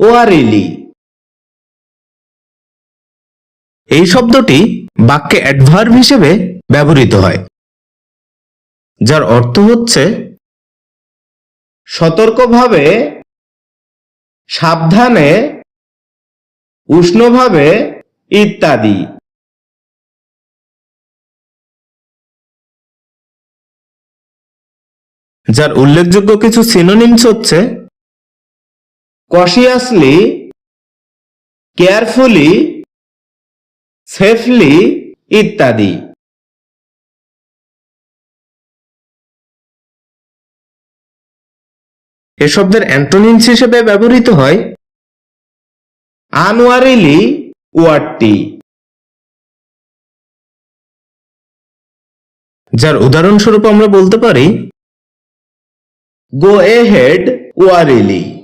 ওয়ারিলি এই শব্দটি বাক্যে অ্যাডভার্ব হিসেবে ব্যবহৃত হয়, যার অর্থ হচ্ছে সতর্কভাবে, সাবধানে, উষ্ণভাবে ইত্যাদি। যার উল্লেখযোগ্য কিছু সিনোনিমস হচ্ছে কশিয়াসলি কেয়ারফুলি সেফলি ইত্যাদি। এ শব্দের অ্যান্টোনিমস হিসেবে ব্যবহৃত হয় আনওয়ারিলি ওয়ার্ডটি। যার উদাহরণস্বরূপ আমরা বলতে পারি, গো এ হেড ওয়ারিলি।